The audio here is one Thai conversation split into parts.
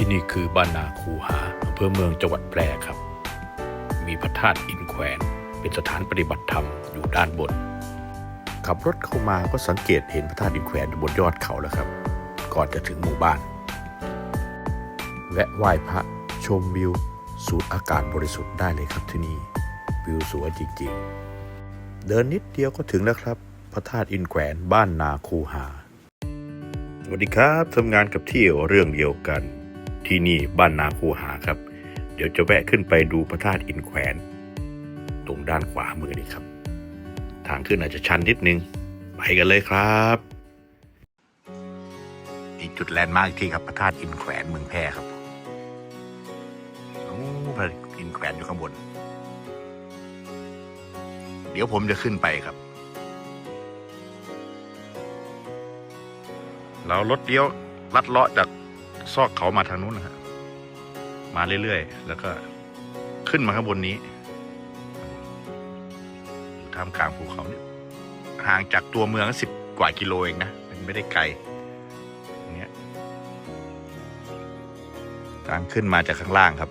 ที่นี่คือบ้านนาคูหาอำเภอเมืองจังหวัดแพร่ครับ มีพระธาตุอินแขวนเป็นสถานปฏิบัติธรรมอยู่ด้านบน ขับรถเข้ามาก็สังเกตเห็นพระธาตุอินแขวนบนยอดเขาแล้วครับ ก่อนจะถึงหมู่บ้าน แวะไหว้พระชมวิว สูดอากาศบริสุทธิ์ได้เลยครับที่นี่ วิวสวยจริงๆ เดินนิดเดียวก็ถึงแล้วครับ พระธาตุอินแขวนบ้านนาคูหา สวัสดีครับทำงานกับเที่ยวเรื่องเดียวกัน ที่นี่บ้านนาคูหาครับ เดี๋ยวจะแวะขึ้นไปดูพระธาตุอินแขวน ตรงด้านขวามือนี่ครับ ทางขึ้นอาจจะชันนิดนึง ไปกันเลยครับ อีกจุดแลนด์มาร์กอีกที่ครับพระธาตุอินแขวนเมืองแพร่ครับโอ้พระอินแขวนอยู่ข้างบน เดี๋ยวผมจะขึ้นไปครับเรารถเลี้ยวลัดเลาะจาก ซอกเขามาทางนู้นนะฮะมาเรื่อยๆ แล้วก็ขึ้นมาข้างบนนี้อยู่ท่ามกลางภูเขาเนี่ยห่างจากตัวเมืองสิบกว่ากิโลเองนะมันไม่ได้ไกลอย่างเนี้ยทางขึ้นมาจากข้างล่างครับ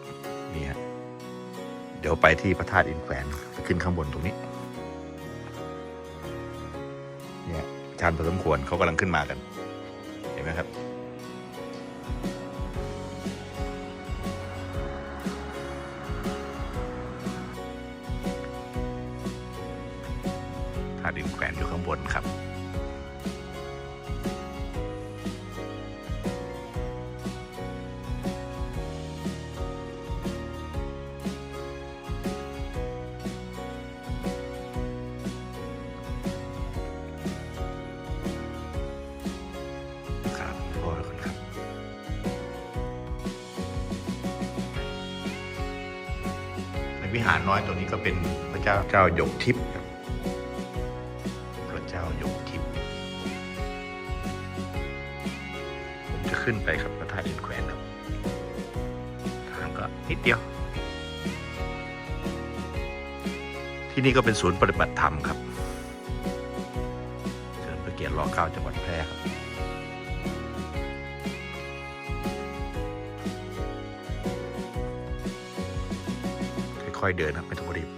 นี่ฮะเดี๋ยวไปที่พระธาตุอินแขวนไปขึ้นข้างบนตรงนี้เนี่ยชันพอสมควรเขากำลังขึ้นมากัน เห็นไหมครับ ดินแขวนอยู่ข้างบนครับครับพอแล้วครับในวิหารน้อยตัวนี้ก็เป็นพระเจ้าเจ้าหยกทิพย์ ขึ้นไปครับพระธาตุอินแขวนครับ ทางก็นิดเดียว ที่นี่ก็เป็นศูนย์ปฏิบัติธรรมครับ เชิญพระเกียรติรอเก้าจังหวัดแพร่ครับค่อยๆเดินครับไม่ต้องรีบ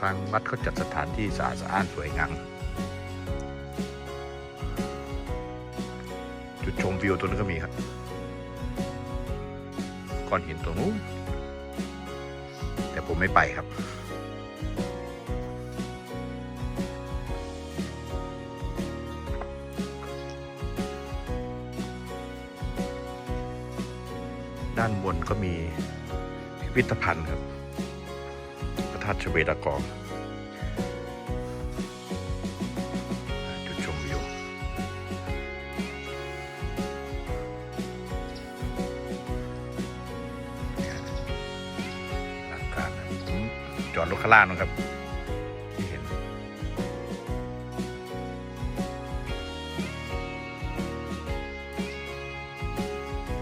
ทางวัดเขาจัดสถานที่สะอาดสะอ้านสวยงาม จุดชมวิวตัวนั้นก็มีครับก้อนหินตรงนู้นแต่ผมไม่ไปครับด้านบนก็มีพิพิธภัณฑ์ครับ พระธาตุชเวดากองจุดชมวิวหลังการผมจอดรถข้างล่างนะครับ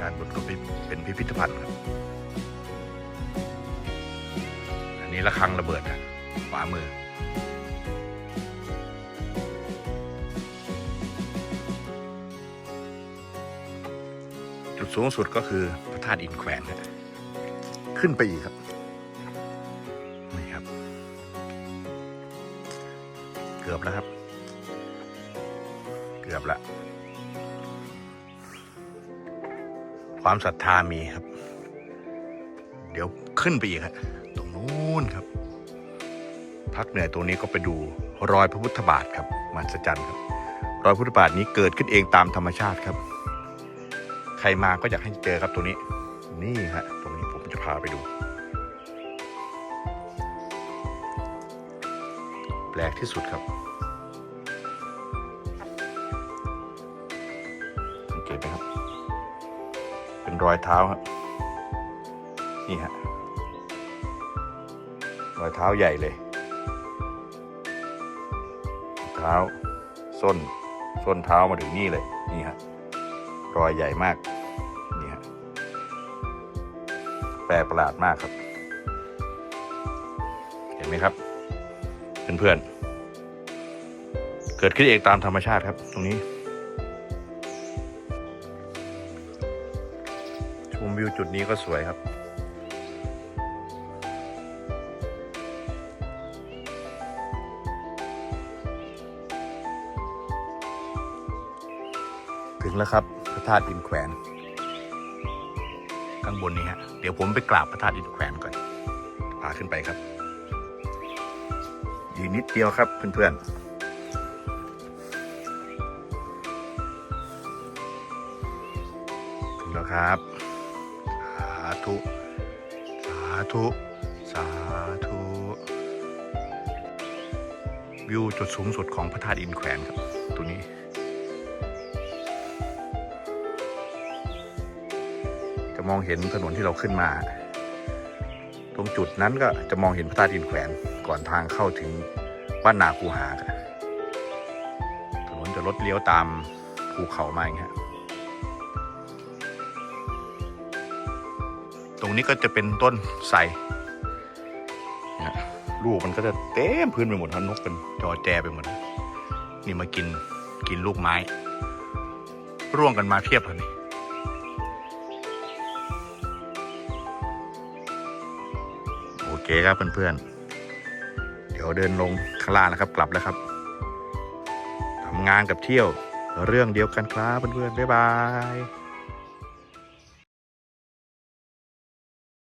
ด้านบนก็เป็นพิพิธภัณฑ์ครับ ระฆังระเบิดนะขวามือ จุดสูงสุดก็คือพระธาตุอินแขวนนะขึ้นไปอีกครับ นี่ครับ เกือบแล้วครับ เกือบล้วความศรัทธามีครับ เดี๋ยว ขึ้นไปอีกครับตรงนู้นครับ พักเหนื่อยตรงนี้ก็ไปดูรอยพระพุทธบาทครับมหัศจรรย์ครับ รอยพุทธบาทนี้เกิดขึ้นเองตามธรรมชาติครับ ใครมาก็อยากให้เจอครับตรงนี้ นี่ฮะตรงนี้ผมจะพาไปดู แปลกที่สุดครับสังเกตไหมครับ เป็นรอยเท้าครับนี่ฮะ รอยเท้าใหญ่เลย เท้าส้น ส้นเท้ามาถึงนี่เลย นี่ฮะ รอยใหญ่มาก นี่ฮะ แปลกประหลาดมากครับ เห็นไหมครับ เพื่อนๆ เกิดขึ้นเองตามธรรมชาติครับ ตรงนี้ ชมวิวจุดนี้ก็สวยครับ ถึงแล้วครับพระธาตุอินแขวนข้างบนนี้ฮะเดี๋ยวผมไปกราบพระธาตุอินแขวนก่อนพาขึ้นไปครับอีกนิดเดียวครับเพื่อนๆถึงแล้วครับ สาธุ สาธุ สาธุ วิวจุดสูงสุดของพระธาตุอินแขวนครับ ตัวนี้ จะมองเห็นถนนที่เราขึ้นมา ตรงจุดนั้นก็จะมองเห็นพระธาตุอินแขวนก่อนทางเข้าถึงบ้านนาคูหาถนนจะลดเลี้ยวตามภูเขามาอย่างเงี้ยตรงนี้ก็จะเป็นต้นไทรนะลูกมันก็จะเต็มพื้นไปหมดทั้งนกเป็นจอแจไปหมด นี่มากินกินลูกไม้ ร่วงกันมาเพียบเลย เคครับเพื่อนๆ เดี๋ยวเดินลงข้างล่างนะครับกลับแล้วครับทำงานกับเที่ยวเรื่องเดียวกันครับเพื่อนๆบ๊ายบาย